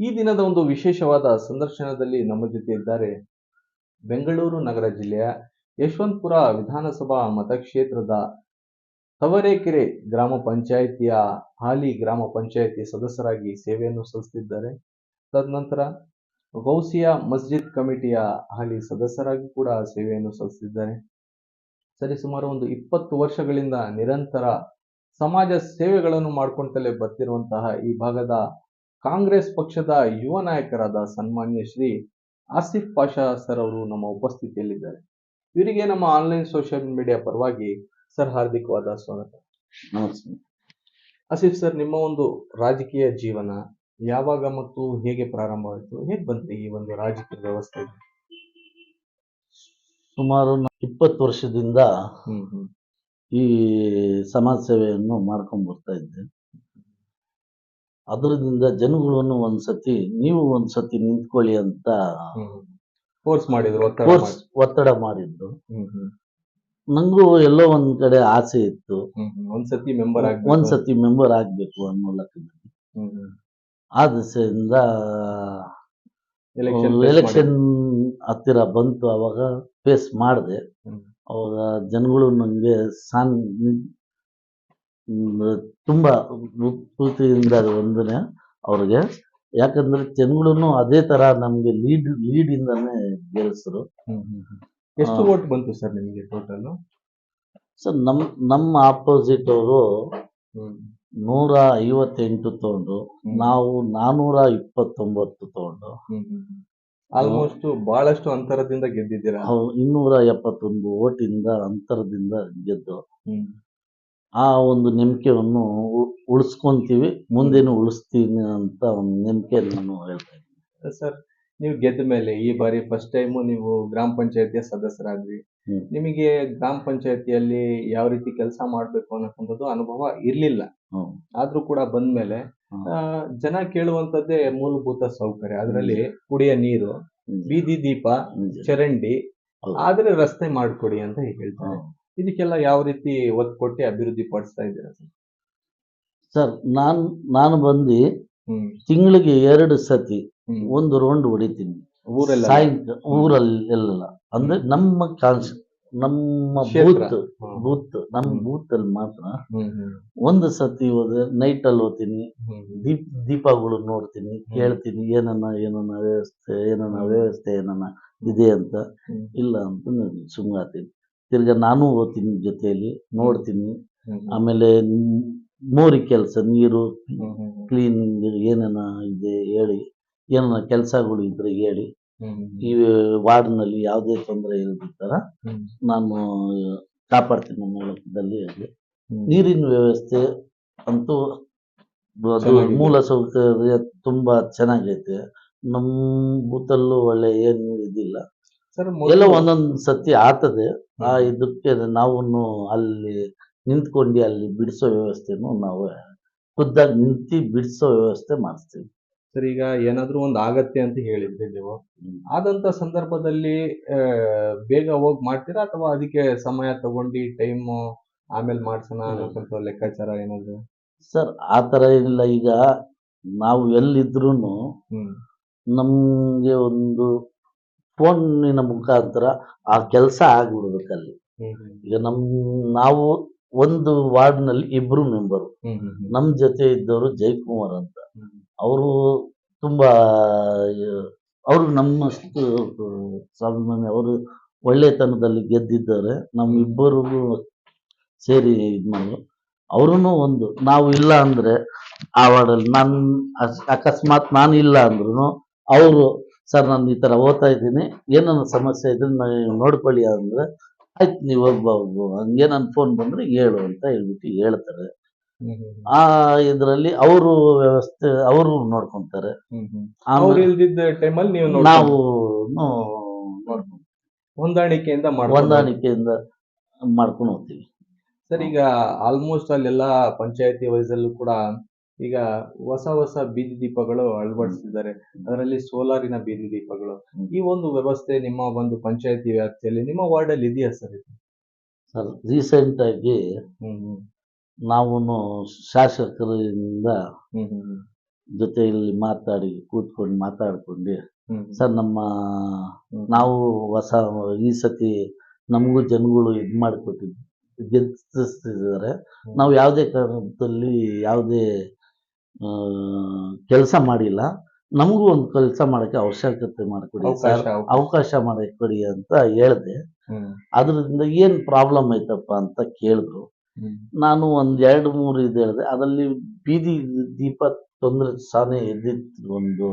ಈ ದಿನದ ಒಂದು ವಿಶೇಷವಾದ ಸಂದರ್ಶನದಲ್ಲಿ ನಮ್ಮ ಜೊತೆ ಇದ್ದಾರೆ ಬೆಂಗಳೂರು ನಗರ ಜಿಲ್ಲೆಯ ಯಶವಂತಪುರ ವಿಧಾನಸಭಾ ಮತಕ್ಷೇತ್ರದ ತವರೇಕೆರೆ ಗ್ರಾಮ ಪಂಚಾಯಿತಿಯ ಹಾಲಿ ಗ್ರಾಮ ಪಂಚಾಯಿತಿ ಸದಸ್ಯರಾಗಿ ಸೇವೆಯನ್ನು ಸಲ್ಲಿಸುತ್ತಿದ್ದಾರೆ. ತದನಂತರ ಗೌಸಿಯಾ ಮಸ್ಜಿದ್ ಕಮಿಟಿಯ ಹಾಲಿ ಸದಸ್ಯರಾಗಿ ಕೂಡ ಸೇವೆಯನ್ನು ಸಲ್ಲಿಸುತ್ತಿದ್ದಾರೆ. ಸರಿಸುಮಾರು ಒಂದು ಇಪ್ಪತ್ತು ವರ್ಷಗಳಿಂದ ನಿರಂತರ ಸಮಾಜ ಸೇವೆಗಳನ್ನು ಮಾಡ್ಕೊಳ್ತಲೇ ಬರ್ತಿರುವಂತಹ ಈ ಭಾಗದ ಕಾಂಗ್ರೆಸ್ ಪಕ್ಷದ ಯುವ ನಾಯಕರಾದ ಸನ್ಮಾನ್ಯ ಶ್ರೀ ಆಸಿಫ್ ಪಾಷಾ ಸರ್ ಅವರು ನಮ್ಮ ಉಪಸ್ಥಿತಿಯಲ್ಲಿದ್ದಾರೆ. ಇವರಿಗೆ ನಮ್ಮ ಆನ್ಲೈನ್ ಸೋಷಿಯಲ್ ಮೀಡಿಯಾ ಪರವಾಗಿ ಸರ್ ಹಾರ್ದಿಕವಾದ ಸ್ವಾಗತ. ನಮಸ್ತೆ. ಆಸಿಫ್ ಸರ್ ನಿಮ್ಮ ಒಂದು ರಾಜಕೀಯ ಜೀವನ ಯಾವಾಗ ಮತ್ತು ಹೇಗೆ ಪ್ರಾರಂಭವಾಯಿತು? ಹೇಗೆ ಬಂದ್ರಿ ಈ ಒಂದು ರಾಜಕೀಯ ವ್ಯವಸ್ಥೆ? ಸುಮಾರು ಇಪ್ಪತ್ತು ವರ್ಷದಿಂದ ಹ್ಮ್ ಹ್ಮ್. ಈ ಸಮಾಜ ಸೇವೆಯನ್ನು ಮಾಡ್ಕೊಂಡು ಬರ್ತಾ ಇದ್ದೆ. ಅದರಿಂದ ಜನಗಳನ್ನು ಒಂದ್ಸತಿ ನೀವು ಒಂದ್ಸತಿ ನಿಂತ್ಕೊಳ್ಳಿ ಅಂತ ಫೋರ್ಸ್ ಮಾಡಿದ್ರು ಫೋರ್ಸ್. ಒತ್ತಡ ಮಾಡಿದ್ದು ಹ್ಮ್ ನಂಗೂ ಎಲ್ಲೋ ಒಂದ್ ಕಡೆ ಆಸೆ ಇತ್ತು. ಒಂದ್ಸತಿ ಮೆಂಬರ್ ಒಂದ್ಸತಿ ಮೆಂಬರ್ ಆಗ್ಬೇಕು ಅನ್ನೋ ಲೆಕ್ಕದಲ್ಲಿ. ಆ ದಿಸೆಯಿಂದ ಎಲೆಕ್ಷನ್ ಹತ್ತಿರ ಬಂತು ಅವಾಗ ಫೇಸ್ ಮಾಡಿದೆ. ಅವಾಗ ಜನಗಳು ನನಗೆ ಸಾನ್ ತುಂಬಾ ಪ್ರೀತಿಯಿಂದ ವಂದನೆ ಅವ್ರಿಗೆ. ಯಾಕಂದ್ರೆ ಜನಗಳು ಅದೇ ತರ ನಮ್ಗೆ ಲೀಡ್ ಲೀಡ್ ಇಂದಾನೆ ಗೆಲ್ಸಿದ್ರು ಹ್ಮ್. ಎಷ್ಟು ಓಟ್ ಬಂತು ಸರ್ ನಿಮಗೆ ಟೋಟಲ್ ಸರ್ ನಮ್ ನಮ್ಮ ಆಪೋಸಿಟ್ ಅವರು ನೂರ ಐವತ್ತೆಂಟು ತಗೊಂಡು ನಾವು ನಾನೂರ ಇಪ್ಪತ್ತೊಂಬತ್ತು ತಗೊಂಡು. ಆಲ್ಮೋಸ್ಟ್ ಬಹಳಷ್ಟು ಅಂತರದಿಂದ ಗೆದ್ದಿದ್ದೀರಾ? ಇನ್ನೂರ ಎಪ್ಪತ್ತೊಂದು ಓಟಿಂದ ಅಂತರದಿಂದ ಗೆದ್ದು. ಆ ಒಂದು ನಂಬಿಕೆಯನ್ನು ಉಳಿಸ್ಕೊಂತೀವಿ ಮುಂದೇನು ಉಳಿಸ್ತೀನಿ ಅಂತ ಒಂದು ನಂಬಿಕೆ ನಾನು ಹೇಳ್ತಾ ಇದ್ದೀನಿ. ಸರ್ ನೀವು ಗೆದ್ದ ಮೇಲೆ ಈ ಬಾರಿ ಫಸ್ಟ್ ಟೈಮ್ ನೀವು ಗ್ರಾಮ ಪಂಚಾಯತಿಯ ಸದಸ್ಯರಾದ್ರಿ. ನಿಮಗೆ ಗ್ರಾಮ ಪಂಚಾಯತಿಯಲ್ಲಿ ಯಾವ ರೀತಿ ಕೆಲಸ ಮಾಡಬೇಕು ಅನ್ನೋಕ್ಕಂಥದ್ದು ಅನುಭವ ಇರಲಿಲ್ಲ. ಆದರೂ ಕೂಡ ಬಂದ್ಮೇಲೆ ಮೇಲೆ ಆ, ಜನ ಕೇಳುವಂತದ್ದೇ ಮೂಲಭೂತ ಸೌಕರ್ಯ. ಅದರಲ್ಲಿ ಕುಡಿಯ ನೀರು ಬೀದಿ ದೀಪ ಚರಂಡಿ. ಆದ್ರೆ ರಸ್ತೆ ಮಾಡ್ಕೊಡಿ ಅಂತ ಹೇಳ್ತಾರೆ. ಇದಕ್ಕೆಲ್ಲ ಯಾವ ರೀತಿ ಒತ್ತು ಕೊಟ್ಟು ಅಭಿವೃದ್ಧಿ ಪಡಿಸ್ತಾ ಇದ್ದೀರಾ ಸರ್? ಸರ್ ನಾನು ನಾನು ಬಂದು ತಿಂಗಳಿಗೆ ಎರಡು ಸತಿ. ಒಂದು ರೌಂಡ್ ಹೊಡಿತೀನಿ. ಊರೆಲ್ಲ ಸಾಯಂಕಾಲ ಊರಲ್ಲಿ ಎಲ್ಲ ಅಂದ್ರೆ ನಮ್ಮ ಕಾನ್ಸ್ ನಮ್ಮ. ಬೂತ್. ಬೂತ್ ನಮ್ಮ. ಬೂತ್ ಅಲ್ಲಿ ಮಾತ್ರ ಒಂದು ಸತಿ ಹೋದ್ರೆ ನೈಟ್ ಅಲ್ಲಿ ಹೋಗ್ತೀನಿ. ದೀಪ್ ದೀಪಗಳು ನೋಡ್ತೀನಿ ಕೇಳ್ತೀನಿ ಏನನ್ನ ಏನನ್ನ ವ್ಯವಸ್ಥೆ ಏನನ್ನ ವ್ಯವಸ್ಥೆ ಏನನ್ನ ಇದೆ ಅಂತ. ಇಲ್ಲ ಅಂತ ಸುಮ್ಮನೆ ತಿರ್ಗಾ ನಾನು ಓದ್ತೀನಿ ಜೊತೆಯಲ್ಲಿ ನೋಡ್ತೀನಿ. ಆಮೇಲೆ ಮೋರಿ ಕೆಲಸ ನೀರು. ಕ್ಲೀನಿಂಗ್ ಏನೇನ ಇದೆ ಹೇಳಿ ಏನನ್ನ ಕೆಲಸಗಳು ಇದ್ರೆ ಹೇಳಿ. ಈ ವಾರ್ಡ್ನಲ್ಲಿ ಯಾವುದೇ ತೊಂದರೆ ಇಲ್ಲದ ಹ್ಮ್. ನಾನು ಕಾಪಾಡ್ತೀನಿ ಮೂಲಕದಲ್ಲಿ. ನೀರಿನ ವ್ಯವಸ್ಥೆ ಅಂತೂ ಅದು. ಮೂಲ ಸೌಕರ್ಯ ತುಂಬಾ ಚೆನ್ನಾಗೈತೆ ನಮ್ಮ ಬೂತಲ್ಲೂ ಒಳ್ಳೆ ಏನು ಇದಿಲ್ಲ ಎಲ್ಲ ಒಂದೊಂದು ಸತಿ ಆತದೆ. ಆ ಇದಕ್ಕೆ ನಾವು ಅಲ್ಲಿ ನಿಂತ್ಕೊಂಡು ಅಲ್ಲಿ ಬಿಡಿಸೋ ವ್ಯವಸ್ಥೆನೂ ನಾವು ಖುದ್ದಾಗಿ ನಿಂತು ಬಿಡಿಸೋ ವ್ಯವಸ್ಥೆ ಮಾಡಿಸ್ತೀವಿ. ಸರ್ ಈಗ ಏನಾದರೂ ಒಂದು ಆಗತ್ತೆ ಅಂತ ಹೇಳಿದ್ರಿ ನೀವು. ಆದಂತ ಸಂದರ್ಭದಲ್ಲಿ ಬೇಗ ಹೋಗಿ ಮಾಡ್ತೀರಾ ಅಥವಾ ಅದಕ್ಕೆ ಸಮಯ ತಗೊಂಡು ಟೈಮ್ ಆಮೇಲೆ ಮಾಡ್ಸೋಣ ಅನ್ನೋಂಥ ಲೆಕ್ಕಾಚಾರ ಏನಾದ್ರು? ಸರ್ ಆ ಥರ ಏನಿಲ್ಲ. ಈಗ ನಾವು ಎಲ್ಲಿದ್ರೂ ನಮಗೆ ಒಂದು ಫೋನಿನ ಮುಖಾಂತರ ಆ ಕೆಲಸ ಆಗಿಬಿಡ್ಬೇಕಲ್ಲಿ ಈಗ ನಮ್ ನಾವು ಒಂದು ವಾರ್ಡ್ನಲ್ಲಿ ಇಬ್ರು ಮೆಂಬರು. ನಮ್ಮ ಜೊತೆ ಇದ್ದವರು ಜಯಕುಮಾರ್ ಅಂತ. ಅವರು ತುಂಬಾ ಅವರು ನಮ್ಮಷ್ಟು ಸ್ವಾಭಿಮಾನಿ ಅವರು ಒಳ್ಳೆತನದಲ್ಲಿ ಗೆದ್ದಿದ್ದಾರೆ. ನಮ್ಮಿಬ್ಬರಿಗೂ ಸೇರಿ ಇದು ಮಾಡಿದ್ರು ಅವ್ರೂ ಒಂದು ನಾವು ಇಲ್ಲ ಅಂದ್ರೆ ಆ ವಾರ್ಡಲ್ಲಿ ನಾನು ಅಕಸ್ಮಾತ್ ನಾನು ಇಲ್ಲ ಅಂದ್ರೂ ಅವರು ಸರ್ ನಾನು ಈ ಥರ ಓದ್ತಾ ಇದ್ದೀನಿ. ಏನನ್ನ ಸಮಸ್ಯೆ ಇದ್ರೆ ನೋಡ್ಕೊಳ್ಳಿ ಅಂದ್ರೆ ಆಯ್ತು ನೀವು ಹೋಗ್ಬಾರ್ದು. ಹಂಗೆ ನನ್ನ ಫೋನ್ ಬಂದ್ರೆ ಹೇಳು ಅಂತ ಹೇಳ್ಬಿಟ್ಟು ಹೇಳ್ತಾರೆ. ಆ ಇದರಲ್ಲಿ ಅವರು ವ್ಯವಸ್ಥೆ ಅವರು ನೋಡ್ಕೊಂತಾರೆ. ನೀವು ಹೊಂದಾಣಿಕೆಯಿಂದ ಹೊಂದಾಣಿಕೆಯಿಂದ ಮಾಡ್ಕೊಂಡು ಹೋಗ್ತೀವಿ. ಸರ್ ಈಗ ಆಲ್ಮೋಸ್ಟ್ ಅಲ್ಲೆಲ್ಲ ಪಂಚಾಯತಿ ವೈಸ್ ಅಲ್ಲೂ ಕೂಡ ಈಗ ಹೊಸ ಹೊಸ ಬೀದಿ ದೀಪಗಳು ಅಳವಡಿಸಿದ್ದಾರೆ. ಅದರಲ್ಲಿ ಸೋಲಾರಿನ ಬೀದಿ ದೀಪಗಳು. ಈ ಒಂದು ವ್ಯವಸ್ಥೆ ನಿಮ್ಮ ಒಂದು ಪಂಚಾಯತಿ ವ್ಯಾಪ್ತಿಯಲ್ಲಿ ನಿಮ್ಮ ವಾರ್ಡ್ ಅಲ್ಲಿ ಇದೆಯಾ ಸರ್ ಇದು? ಸರ್ ರೀಸೆಂಟ್ ಆಗಿ ಹ್ಮ್ ನಾವು ಶಾಸಕರಿಂದ ಹ್ಮ್ ಹ್ಮ್ ಹ್ಮ್. ಜೊತೆಯಲ್ಲಿ ಮಾತಾಡಿ ಕೂತ್ಕೊಂಡು ಮಾತಾಡ್ಕೊಂಡು ಹ್ಮ್ ಸರ್ ನಮ್ಮ ನಾವು ಹೊಸ ಈ ಸತಿ ನಮಗೂ ಜನಗಳು ಇದು ಮಾಡಿಕೊಟ್ಟಿದ್ದು ನಾವು ಯಾವುದೇ ಕಾರಣದಲ್ಲಿ ಯಾವುದೇ ಕೆಲಸ ಮಾಡಿಲ್ಲ. ನಮಗೂ ಒಂದು ಕೆಲಸ ಮಾಡಕ್ಕೆ ಅವಶ್ಯಕತೆ ಮಾಡಿಕೊಡಿ ಅವಕಾಶ ಸರ್ ಅವಕಾಶ. ಮಾಡಿಕೊಡಿ ಅಂತ ಹೇಳಿದೆ. ಅದರಿಂದ ಏನು ಪ್ರಾಬ್ಲಮ್ ಐತಪ್ಪ ಅಂತ ಕೇಳಿದ್ರು. ನಾನು ಒಂದ್ ಎರಡು ಮೂರು ಇದು ಹೇಳಿದೆ. ಅದರಲ್ಲಿ ಬೀದಿ ದೀಪ ತೊಂದರೆ ಸಾನೆ ಎದ್ದಿತ್ತು ಒಂದು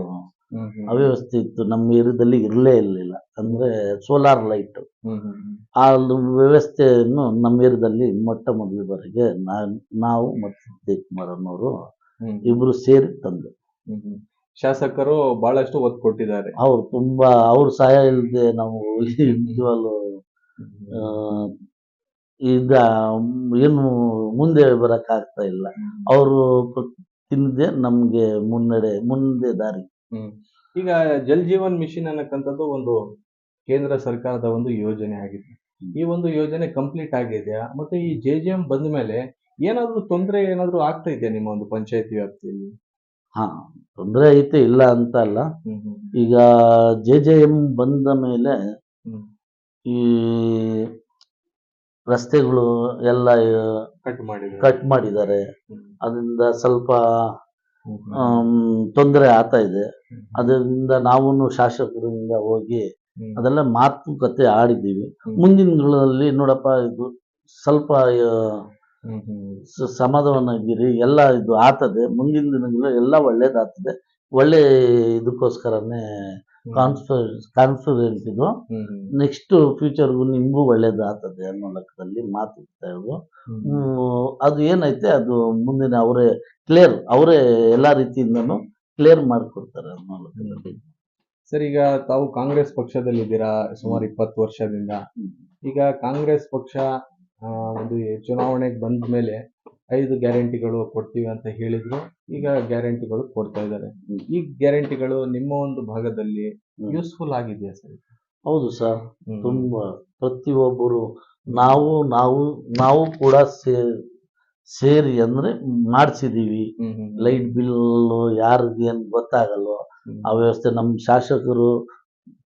ಅವ್ಯವಸ್ಥೆ ಇತ್ತು. ನಮ್ಮ ಏರಿಯಾದಲ್ಲಿ ಇರಲೇ ಇರಲಿಲ್ಲ. ಅಂದ್ರೆ ಸೋಲಾರ್ ಲೈಟ್ ಆ ವ್ಯವಸ್ಥೆಯನ್ನು ನಮ್ಮ ಏರಿಯಾದಲ್ಲಿ ಮೊಟ್ಟ ಮೊದಲವರೆಗೆ ಬಾರಿಗೆ ನಾ- ನಾವು ಮತ್ತು ಸಿದ್ದೇಶ್ ಕುಮಾರ್ ಅನ್ನೋರು ಇಬ್ರು ಸೇರಿ ತಂದು. ಶಾಸಕರು ಬಹಳಷ್ಟು ಒತ್ತು ಕೊಟ್ಟಿದ್ದಾರೆ. ಅವ್ರು ತುಂಬಾ ಅವ್ರ ಸಹಾಯ ಇಲ್ಲದೆ ನಾವು ನಿಜವಾಗ್ಲು ಈಗ ಏನು ಮುಂದೆ ಬರಕ್ಕಾಗ್ತಾ ಇಲ್ಲ. ಅವರು ತಿಂದೆ ನಮ್ಗೆ ಮುನ್ನಡೆ ಮುಂದೆ ದಾರಿ. ಹ್ಮ್. ಈಗ ಜಲ್ ಜೀವನ್ ಮಿಷನ್ ಅನ್ನಕ್ಕಂಥದ್ದು ಒಂದು ಕೇಂದ್ರ ಸರ್ಕಾರದ ಒಂದು ಯೋಜನೆ ಆಗಿದೆ. ಈ ಒಂದು ಯೋಜನೆ ಕಂಪ್ಲೀಟ್ ಆಗಿದೆಯಾ? ಮತ್ತೆ ಈ ಜೆ ಜೆ ಎಂ ಬಂದ ಮೇಲೆ ಏನಾದ್ರೂ ತೊಂದರೆ ಏನಾದ್ರೂ ಆಗ್ತಾ ಇದೆಯಾ ನಿಮ್ಮ ಒಂದು ಪಂಚಾಯತಿ ವ್ಯಾಪ್ತಿಯಲ್ಲಿ? ಹಾ ತೊಂದರೆ ಐತೆ ಇಲ್ಲ ಅಂತ ಅಲ್ಲ. ಈಗ ಜೆ ಜೆ ಎಂ ಬಂದ ಮೇಲೆ ಈ ರಸ್ತೆಗಳು ಎಲ್ಲ ಕಟ್ ಮಾಡಿ ಕಟ್ ಮಾಡಿದ್ದಾರೆ. ಅದರಿಂದ ಸ್ವಲ್ಪ. ತೊಂದರೆ ಆಗ್ತಾ ಇದೆ. ಅದರಿಂದ ನಾವು ಶಾಸಕರಿಂದ ಹೋಗಿ. ಅದೆಲ್ಲ ಮಾತುಕತೆ ಆಡಿದ್ದೀವಿ. ಮುಂದಿನ ನೋಡಪ್ಪ ಇದು ಸ್ವಲ್ಪ ಸಮಾಧಾನಗಿರಿ ಎಲ್ಲ ಇದು ಆತದೆ. ಮುಂದಿನ ದಿನಗಳು ಎಲ್ಲ ಒಳ್ಳೇದಾಗ್ತದೆ. ಒಳ್ಳೆ ಇದಕ್ಕೋಸ್ಕರನೇ. ಕಾನ್ಫಿಡೆನ್ಸ್ ಕಾನ್ಫಿಡೆಂಟ್ ಇದು. ನೆಕ್ಸ್ಟ್ ಫ್ಯೂಚರ್ಗೂ ನಿಮಗೂ ಒಳ್ಳೇದಾಗ್ತದೆ ಅನ್ನೋ ಲೆಕ್ಕದಲ್ಲಿ ಮಾತಾಡ್ತಾ ಇದ್ರು ಅದು ಏನೈತೆ ಅದು ಮುಂದಿನ ಅವರೇ ಕ್ಲಿಯರ್ ಅವರೇ ಎಲ್ಲ ರೀತಿಯಿಂದನು ಕ್ಲಿಯರ್ ಮಾಡಿಕೊಡ್ತಾರೆ ಅನ್ನೋ ಲೆಕ್ಕದಲ್ಲಿ. ಸರ್ ಈಗ ತಾವು ಕಾಂಗ್ರೆಸ್ ಪಕ್ಷದಲ್ಲಿ ಇದ್ದೀರಾ ಸುಮಾರು ಇಪ್ಪತ್ತು ವರ್ಷದಿಂದ. ಈಗ ಕಾಂಗ್ರೆಸ್ ಪಕ್ಷ ಒಂದು ಚುನಾವಣೆಗೆ ಬಂದ ಮೇಲೆ ಐದು ಗ್ಯಾರಂಟಿಗಳು ಕೊಡ್ತೀವಿ ಅಂತ ಹೇಳಿದ್ರು. ಈಗ ಗ್ಯಾರಂಟಿಗಳು ಕೊಡ್ತಾ ಇದ್ದಾರೆ. ಈ ಗ್ಯಾರಂಟಿಗಳು ನಿಮ್ಮ ಒಂದು ಭಾಗದಲ್ಲಿ ಯೂಸ್ಫುಲ್ ಆಗಿದೆಯಾ ಸರ್? ಹೌದು ಸರ್. ತುಂಬಾ ಪ್ರತಿಯೊಬ್ಬರು ನಾವು ನಾವು ನಾವು ಕೂಡ ಸೇರಿ ಸೇರಿ ಅಂದ್ರೆ ಮಾಡಿಸಿದೀವಿ. ಲೈಟ್ ಬಿಲ್ ಯಾರಿಗೆ ಏನು ಗೊತ್ತಾಗಲ್ವೋ ಆ ವ್ಯವಸ್ಥೆ ನಮ್ಮ ಶಾಸಕರು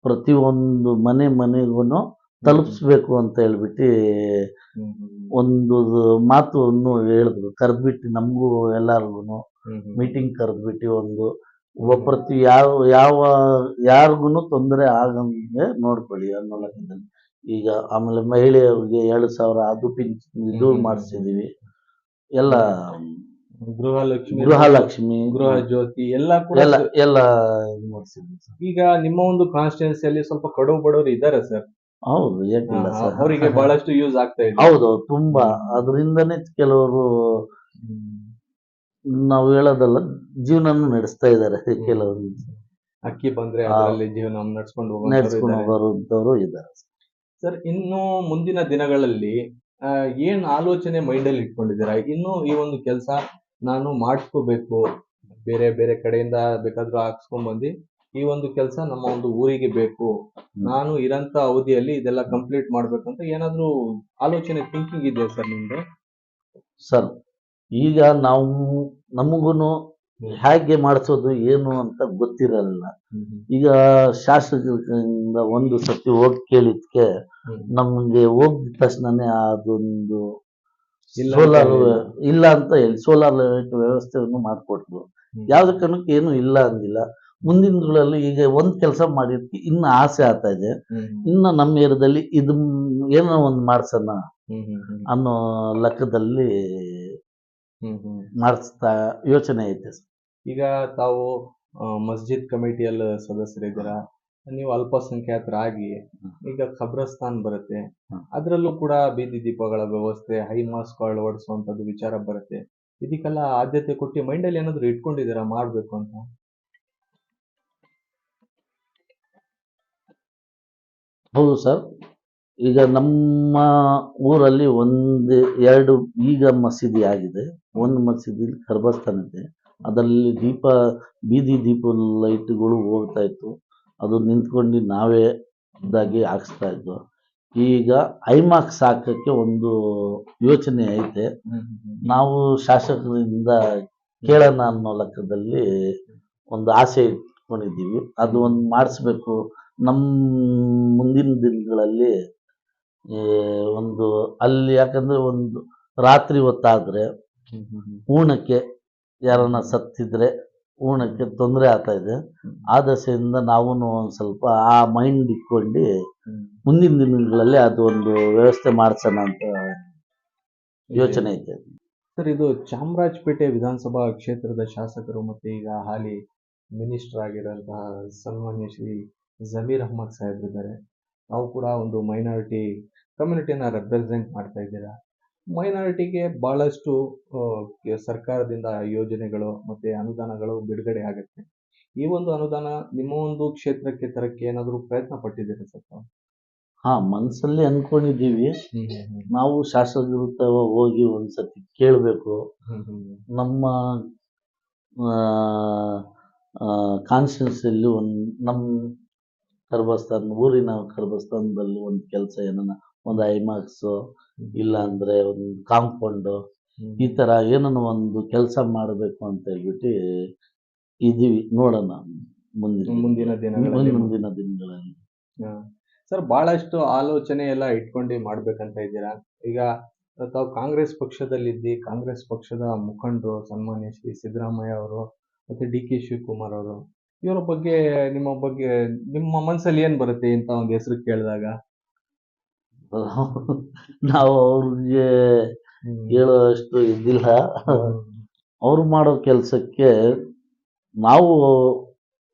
ಪ್ರತಿಯೊಂದು ಮನೆ ಮನೆಗೂ ತಲುಪಿಸ್ಬೇಕು ಅಂತ ಹೇಳ್ಬಿಟ್ಟು ಒಂದು ಮಾತು ಮಾತನ್ನು ಹೇಳಿದ್ರು. ಕರೆದ್ಬಿಟ್ಟು ನಮಗೂ ಎಲ್ಲರಿಗೂ. ಮೀಟಿಂಗ್ ಕರೆದ್ಬಿಟ್ಟು ಒಂದು ಒಬ್ಬ ಪ್ರತಿ ಯಾವ ಯಾವ ಯಾರಿಗೂ ತೊಂದರೆ ಆಗಂಗೆ ನೋಡ್ಕೊಳ್ಳಿ ಅನ್ನೋ ಲೆಕ್ಕದಲ್ಲಿ. ಈಗ ಆಮೇಲೆ ಮಹಿಳೆಯರಿಗೆ ಎರಡು ಸಾವಿರ ಅದು ಪಿಂಚಣಿ ಇದು. ಮಾಡಿಸಿದೀವಿ. ಎಲ್ಲ ಗೃಹಲಕ್ಷ್ಮಿ ಗೃಹಲಕ್ಷ್ಮಿ ಗೃಹ ಜ್ಯೋತಿ ಎಲ್ಲ ಕೂಡ ಎಲ್ಲ ಎಲ್ಲ ಇದು ಮಾಡಿಸಿದ್ವಿ ಈಗ ನಿಮ್ಮ ಒಂದು ಕಾನ್ಸ್ಟಿಟ್ಯೂನ್ಸಿಯಲ್ಲಿ ಸ್ವಲ್ಪ ಕಡು ಬಡವರು ಇದ್ದಾರೆ ಸರ್. ಹೌದು ಯಾಕಿಲ್ಲ ಸರ್ ಅವರಿಗೆ ಬಹಳಷ್ಟು ಯೂಸ್ ಆಗ್ತಾ ಇದೆ. ಹೌದು ತುಂಬಾ. ಅದರಿಂದನೇ ಕೆಲವರು ನಾವು ಹೇಳೋದಲ್ಲ ಜೀವನ ನಡೆಸ್ತಾ ಇದ್ದಾರೆ ಕೆಲವರು. ಅಕ್ಕಿ ಬಂದ್ರೆ. ಅದರಲ್ಲಿ ಜೀವನ ನಡ್ಸ್ಕೊಂಡು ನಡೆಸ್ಕೊಂಡು ಹೋಗೋರು ಇದ್ದಾರೆ. ಸರ್ ಇನ್ನು ಮುಂದಿನ ದಿನಗಳಲ್ಲಿ ಏನ್ ಆಲೋಚನೆ ಮೈಂಡ್ ಅಲ್ಲಿ ಇಟ್ಕೊಂಡಿದ್ದೀರಾ? ಇನ್ನು ಈ ಒಂದು ಕೆಲಸ ನಾನು ಮಾಡ್ಕೋಬೇಕು ಬೇರೆ ಬೇರೆ ಕಡೆಯಿಂದ ಬೇಕಾದ್ರೂ ಹಾಕ್ಸ್ಕೊಂಡ್ ಬಂದು ಈ ಒಂದು ಕೆಲಸ ನಮ್ಮ ಒಂದು ಊರಿಗೆ ಬೇಕು. ನಾನು ಇರಂತ ಅವಧಿಯಲ್ಲಿ ಇದೆಲ್ಲ ಕಂಪ್ಲೀಟ್ ಮಾಡ್ಬೇಕಂತ ಏನಾದ್ರೂ ಆಲೋಚನೆ ಥಿಂಕಿಂಗ್ ಇದೆಯಾ ಸರ್ ನಿಮ್ದು? ಸರ್ ಈಗ ನಾವು ನಮಗೂ ಹೇಗೆ ಮಾಡಿಸೋದು ಏನು ಅಂತ ಗೊತ್ತಿರಲ್ಲ ಈಗ ಶಾಸಕರಿಂದ ಒಂದು ಸತಿ ಹೋಗಿ ಕೇಳಿದ್ಕೆ ನಮ್ಗೆ ಹೋಗಿದ ತಕ್ಷಣನೇ ಅದೊಂದು ಸೋಲಾರ್ ಇಲ್ಲ ಅಂತ ಹೇಳಿ ಸೋಲಾರ್ ಲೈಟ್ ವ್ಯವಸ್ಥೆಯನ್ನು ಮಾಡಿಕೊಟ್ರು. ಯಾವ್ದೇ ಕಾರಣಕ್ಕೆ ಏನು ಇಲ್ಲ ಅಂದಿಲ್ಲ. ಮುಂದಿನ ದಿನಗಳಲ್ಲಿ ಈಗ ಒಂದ್ ಕೆಲಸ ಮಾಡಿದ್ಕೆ ಇನ್ನು ಆಸೆ ಆಗ್ತಾ ಇದೆ. ಇನ್ನು ನಮ್ಮ ಏರಿಯಾದಲ್ಲಿ ಇದು ಏನೋ ಒಂದು ಮಾಡ್ಸೋಣ ಅನ್ನೋ ಲೆಕ್ಕದಲ್ಲಿ ಮಾಡಿಸ್ತಾ ಯೋಚನೆ ಐತೆ ಸರ್. ಈಗ ತಾವು ಮಸ್ಜಿದ್ ಕಮಿಟಿಯಲ್ಲಿ ಸದಸ್ಯರಿದ್ದೀರಾ? ನೀವು ಅಲ್ಪಸಂಖ್ಯಾತರಾಗಿ ಈಗ ಖಬ್ರಸ್ತಾನ್ ಬರುತ್ತೆ. ಅದರಲ್ಲೂ ಕೂಡ ಬೀದಿ ದೀಪಗಳ ವ್ಯವಸ್ಥೆ ಹೈ ಮಾಸ್ಕ್ ಅಳವಡಿಸುವಂತದ್ದು ವಿಚಾರ ಬರುತ್ತೆ. ಇದಕ್ಕೆಲ್ಲ ಆದ್ಯತೆ ಕೊಟ್ಟು ಮೈಂಡಲ್ಲಿ ಏನಾದ್ರು ಇಟ್ಕೊಂಡಿದ್ದೀರಾ? ಮಾಡ್ಬೇಕು ಅಂತ. ಹೌದು ಸರ್. ಈಗ ನಮ್ಮ ಊರಲ್ಲಿ ಒಂದು, ಎರಡು ಈಗ ಮಸೀದಿ ಆಗಿದೆ. ಒಂದು ಮಸೀದಿ ಖರ್ಬಸ್ತಾನ್ ಇದೆ. ಅದರಲ್ಲಿ ದೀಪ, ಬೀದಿ ದೀಪ ಲೈಟ್ಗಳು ಹೋಗ್ತಾ ಇತ್ತು. ಅದು ನಿಂತ್ಕೊಂಡು ನಾವೇ ಇದಾಗಿ ಹಾಕ್ಸ್ತಾ ಇದ್ವು. ಈಗ ಐಮಾಕ್ಸ್ ಹಾಕಕ್ಕೆ ಒಂದು ಯೋಚನೆ ಐತೆ. ನಾವು ಶಾಸಕರಿಂದ ಕೇಳೋಣ ಅನ್ನೋ ಲೆಕ್ಕದಲ್ಲಿ ಒಂದು ಆಸೆ ಇಟ್ಕೊಂಡಿದ್ದೀವಿ. ಅದು ಒಂದು ಮಾಡಿಸ್ಬೇಕು ನಮ್ಮ ಮುಂದಿನ ದಿನಗಳಲ್ಲಿ ಒಂದು ಅಲ್ಲಿ ಯಾಕಂದ್ರೆ ಒಂದು ರಾತ್ರಿ ಹೊತ್ತಾದರೆ ಊಣಕ್ಕೆ ಯಾರನ್ನ ಸತ್ತಿದ್ರೆ ಊಣಕ್ಕೆ ತೊಂದರೆ ಆಗ್ತಾ ಇದೆ. ಆ ದಶೆಯಿಂದ ನಾವು ಒಂದು ಸ್ವಲ್ಪ ಆ ಮೈಂಡ್ ಇಟ್ಕೊಂಡು ಮುಂದಿನ ದಿನಗಳಲ್ಲಿ ಅದು ಒಂದು ವ್ಯವಸ್ಥೆ ಮಾಡ್ಸೋಣ ಅಂತ ಯೋಚನೆ ಐತೆ ಸರ್, ಇದು ಚಾಮರಾಜಪೇಟೆ ವಿಧಾನಸಭಾ ಕ್ಷೇತ್ರದ ಶಾಸಕರು ಮತ್ತೆ ಈಗ ಹಾಲಿ ಮಿನಿಸ್ಟರ್ ಆಗಿರುವಂತಹ ಸನ್ಮಾನ್ಯ ಶ್ರೀ ಜಮೀರ್ ಅಹಮದ್ ಸಾಹೇಬ್ರಿದ್ದಾರೆ ನಾವು ಕೂಡ ಒಂದು ಮೈನಾರಿಟಿ ಕಮ್ಯುನಿಟಿನ ರೆಪ್ರೆಸೆಂಟ್ ಮಾಡ್ತಾ ಇದ್ದೀರಾ? ಮೈನಾರಿಟಿಗೆ ಬಹಳಷ್ಟು ಸರ್ಕಾರದಿಂದ ಯೋಜನೆಗಳು ಮತ್ತೆ ಅನುದಾನಗಳು ಬಿಡುಗಡೆ ಆಗುತ್ತೆ. ಈ ಒಂದು ಅನುದಾನ ನಿಮ್ಮ ಒಂದು ಕ್ಷೇತ್ರಕ್ಕೆ ತರಕ್ಕೆ ಏನಾದರೂ ಪ್ರಯತ್ನ ಪಟ್ಟಿದ್ದೀರಾ ಸರ್ ತಾವು? ಹಾ ಮನಸ್ಸಲ್ಲಿ ಅನ್ಕೊಂಡಿದ್ದೀವಿ. ನಾವು ಶಾಸಕರ ಹೋಗಿ ಒಂದ್ಸತಿ ಕೇಳಬೇಕು. ನಮ್ಮ ಕಾನ್ಸ್ಟಿಟ್ಯೂನ್ಸಿಯಲ್ಲಿ ಒಂದು ನಮ್ಮ ಕರ್ಬಸ್ತಾನ್ ಊರಿನ ಕರ್ಬಸ್ತಾನದಲ್ಲಿ ಒಂದು ಕೆಲಸ ಏನನ್ನ ಒಂದು ಐಮಾಕ್ಸ್ ಇಲ್ಲ ಅಂದ್ರೆ ಒಂದು ಕಾಂಪೌಂಡು ಈ ತರ ಏನನ್ನ ಒಂದು ಕೆಲಸ ಮಾಡಬೇಕು ಅಂತ ಹೇಳ್ಬಿಟ್ಟು ಇದೀವಿ ನೋಡೋಣ ಮುಂದಿನ ಮುಂದಿನ ದಿನಗಳಲ್ಲಿ. ಮುಂದಿನ ದಿನಗಳಲ್ಲಿ. ಸರ್ ಬಹಳಷ್ಟು ಆಲೋಚನೆ ಎಲ್ಲ ಇಟ್ಕೊಂಡು ಮಾಡ್ಬೇಕಂತ ಇದ್ದೀರಾ? ಈಗ ತಾವು ಕಾಂಗ್ರೆಸ್ ಪಕ್ಷದಲ್ಲಿದ್ದಿ ಕಾಂಗ್ರೆಸ್ ಪಕ್ಷದ ಮುಖಂಡರು ಸನ್ಮಾನ್ಯ ಶ್ರೀ ಸಿದ್ದರಾಮಯ್ಯ ಅವರು ಮತ್ತೆ ಡಿ ಕೆ ಶಿವಕುಮಾರ್ ಅವರು ಇವರ ಬಗ್ಗೆ ನಿಮ್ಮ ಬಗ್ಗೆ ನಿಮ್ಮ ಮನಸ್ಸಲ್ಲಿ ಏನ್ ಬರುತ್ತೆ ಇಂತ ಒಂದು ಹೆಸರು ಕೇಳಿದಾಗ? ನಾವು ಅವ್ರಿಗೆ ಹೇಳುವಷ್ಟು ಇದಿಲ್ಲ. ಅವ್ರು ಮಾಡೋ ಕೆಲಸಕ್ಕೆ ನಾವು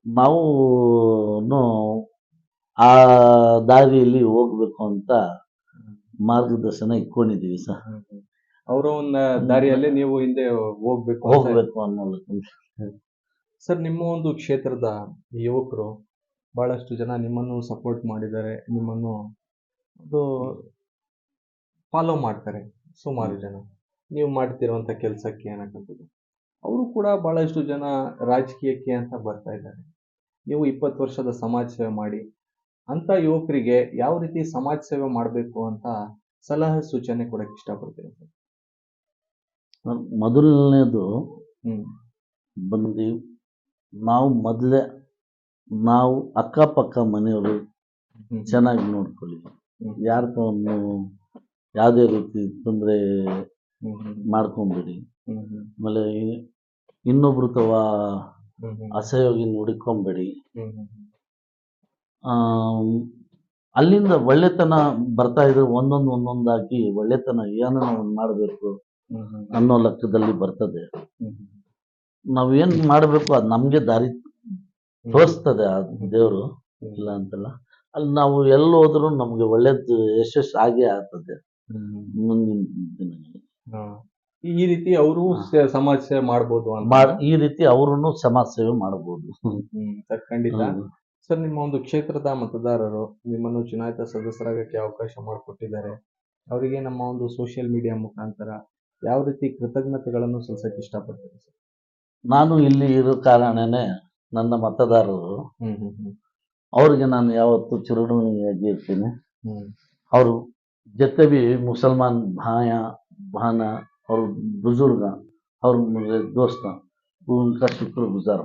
ನಾವು ಆ ದಾರಿಯಲ್ಲಿ ಹೋಗ್ಬೇಕು ಅಂತ ಮಾರ್ಗದರ್ಶನ ಇಟ್ಕೊಂಡಿದ್ದೀವಿ ಸರ್. ಅವರ ಒಂದು ದಾರಿಯಲ್ಲಿ ನೀವು ಹಿಂದೆ ಹೋಗ್ಬೇಕು ಹೋಗ್ಬೇಕು ಅನ್ನೋ. ಸರ್ ನಿಮ್ಮ ಒಂದು ಕ್ಷೇತ್ರದ ಯುವಕರು ಬಹಳಷ್ಟು ಜನ ನಿಮ್ಮನ್ನು ಸಪೋರ್ಟ್ ಮಾಡಿದ್ದಾರೆ ನಿಮ್ಮನ್ನು ಅದು ಫಾಲೋ ಮಾಡ್ತಾರೆ ಸುಮಾರು ಜನ. ನೀವು ಮಾಡ್ತಿರುವಂಥ ಕೆಲಸಕ್ಕೆ ಏನಕ್ಕಂಥದ್ದು? ಅವರು ಕೂಡ ಬಹಳಷ್ಟು ಜನ ರಾಜಕೀಯಕ್ಕೆ ಅಂತ ಬರ್ತಾ ಇದ್ದಾರೆ. ನೀವು ಇಪ್ಪತ್ತು ವರ್ಷದ ಸಮಾಜ ಸೇವೆ ಮಾಡಿ ಅಂಥ ಯುವಕರಿಗೆ ಯಾವ ರೀತಿ ಸಮಾಜ ಸೇವೆ ಮಾಡಬೇಕು ಅಂತ ಸಲಹೆ ಸೂಚನೆ ಕೊಡಕ್ಕೆ ಇಷ್ಟಪಡ್ತೀನಿ ಸರ್? ಮೊದಲನೇದು ಬಂದು ನಾವು ಮೊದಲೇ ನಾವು ಅಕ್ಕಪಕ್ಕ ಮನೆಯವರು ಚೆನ್ನಾಗಿ ನೋಡ್ಕೊಳ್ಳಿ. ಯಾರು ಯಾವುದೇ ರೀತಿ ತೊಂದರೆ ಮಾಡ್ಕೊಂಬಿಡಿ. ಆಮೇಲೆ ಇನ್ನೊಬ್ರು ತವ ಅಸಹ್ಯವಾಗಿ ನೋಡಿಕೊಂಬೇಡಿ. ಅಲ್ಲಿಂದ ಒಳ್ಳೆತನ ಬರ್ತಾ ಇದ್ರೆ ಒಂದೊಂದು ಒಂದೊಂದಾಗಿ ಒಳ್ಳೆತನ ಏನೋ ಒಂದು ಮಾಡಬೇಕು ಅನ್ನೋ ಲೆಕ್ಕದಲ್ಲಿ ಬರ್ತದೆ. ನಾವೇನ್ ಮಾಡಬೇಕು ಅದು ನಮ್ಗೆ ದಾರಿ ತೋರಿಸ್ತದೆ ಆ ದೇವರು. ಇಲ್ಲ ಅಂತಲ್ಲ. ಅಲ್ಲಿ ನಾವು ಎಲ್ಲಿ ಹೋದ್ರು ನಮ್ಗೆ ಒಳ್ಳೇದು ಯಶಸ್ಸು ಆಗೇ ಆಗ್ತದೆ. ಮುಂದಿನ ದಿನಗಳಲ್ಲಿ. ಈ ರೀತಿ ಅವರು ಸಮಾಜ ಸೇವೆ ಮಾಡ್ಬೋದು ಅಂತ. ಮಾಡ್ ಈ ರೀತಿ ಅವರು ಸಮಾಜ ಸೇವೆ ಮಾಡಬಹುದು ಹ್ಮ್ ಸರ್ ಖಂಡಿತ. ಸರ್ ನಿಮ್ಮ ಒಂದು ಕ್ಷೇತ್ರದ ಮತದಾರರು ನಿಮ್ಮನ್ನು ಚುನಾಯಿತ ಸದಸ್ಯರಾಗಕ್ಕೆ ಅವಕಾಶ ಮಾಡಿಕೊಟ್ಟಿದ್ದಾರೆ. ಅವರಿಗೆ ನಮ್ಮ ಒಂದು ಸೋಷಿಯಲ್ ಮೀಡಿಯಾ ಮುಖಾಂತರ ಯಾವ ರೀತಿ ಕೃತಜ್ಞತೆಗಳನ್ನು ಸಲ್ಲಿಸಕ್ಕೆ ಇಷ್ಟಪಡ್ತೀರಿ ಸರ್? ನಾನು ಇಲ್ಲಿ ಇರೋ ಕಾರಣನೇ ನನ್ನ ಮತದಾರರು. ಅವ್ರಿಗೆ ನಾನು ಯಾವತ್ತು ಚಿರಋಣಿಯಾಗಿ ಇರ್ತೀನಿ. ಅವರು ಜೊತೆ ಬಿ ಮುಸಲ್ಮಾನ್ ಭಾಯ ಭಾನ ಅವ್ರ ಬುಜುರ್ಗ ಅವ್ರ ದೋಸ್ತ ಶುಕ್ರ ಗುಜಾರ್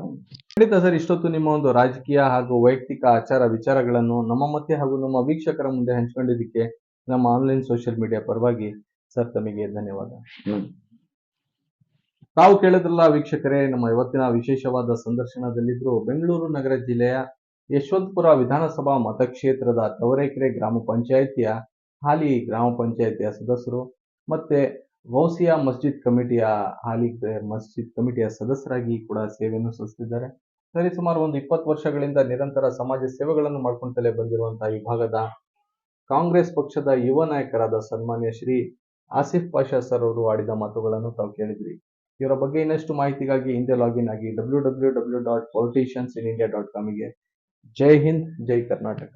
ಖಂಡಿತ ಸರ್ ಇಷ್ಟೊತ್ತು ನಿಮ್ಮ ಒಂದು ರಾಜಕೀಯ ಹಾಗೂ ವೈಯಕ್ತಿಕ ಆಚಾರ ವಿಚಾರಗಳನ್ನು ನಮ್ಮ ಮತ್ತೆ ಹಾಗೂ ನಮ್ಮ ವೀಕ್ಷಕರ ಮುಂದೆ ಹಂಚಿಕೊಂಡಿದ್ದಕ್ಕೆ ನಮ್ಮ ಆನ್ಲೈನ್ ಸೋಷಿಯಲ್ ಮೀಡಿಯಾ ಪರವಾಗಿ ಸರ್ ತಮಗೆ ಧನ್ಯವಾದ. ತಾವು ಕೇಳಿದ್ರಲ್ಲ ವೀಕ್ಷಕರೇ, ನಮ್ಮ ಇವತ್ತಿನ ವಿಶೇಷವಾದ ಸಂದರ್ಶನದಲ್ಲಿದ್ದರು ಬೆಂಗಳೂರು ನಗರ ಜಿಲ್ಲೆಯ ಯಶವಂತಪುರ ವಿಧಾನಸಭಾ ಮತಕ್ಷೇತ್ರದ ತವರೇಕೆರೆ ಗ್ರಾಮ ಪಂಚಾಯಿತಿಯ ಹಾಲಿ ಗ್ರಾಮ ಪಂಚಾಯಿತಿಯ ಸದಸ್ಯರು ಮತ್ತೆ ಗೌಸಿಯಾ ಮಸ್ಜಿದ್ ಕಮಿಟಿಯ ಹಾಲಿ ಮಸ್ಜಿದ್ ಕಮಿಟಿಯ ಸದಸ್ಯರಾಗಿ ಕೂಡ ಸೇವೆಯನ್ನು ಸಲ್ಲಿಸುತ್ತಿದ್ದಾರೆ ಸರಿ, ಸುಮಾರು ಒಂದು ಇಪ್ಪತ್ತು ವರ್ಷಗಳಿಂದ ನಿರಂತರ ಸಮಾಜ ಸೇವೆಗಳನ್ನು ಮಾಡ್ಕೊಂತಲೇ ಬಂದಿರುವಂತಹ ವಿಭಾಗದ ಭಾಗದ ಕಾಂಗ್ರೆಸ್ ಪಕ್ಷದ ಯುವ ನಾಯಕರಾದ ಸನ್ಮಾನ್ಯ ಶ್ರೀ ಆಸಿಫ್ ಪಾಷಾ ಸರ್ ಅವರು ಆಡಿದ ಮಾತುಗಳನ್ನು ತಾವು ಕೇಳಿದ್ರಿ. ಇವರ ಬಗ್ಗೆ ಇನ್ನಷ್ಟು ಮಾಹಿತಿಗಾಗಿ ಹಿಂದೆ ಲಾಗಿನ್ ಆಗಿ W W W dot politicians in India dot ಕಾಮಿಗೆ Jai Hind Jai Karnataka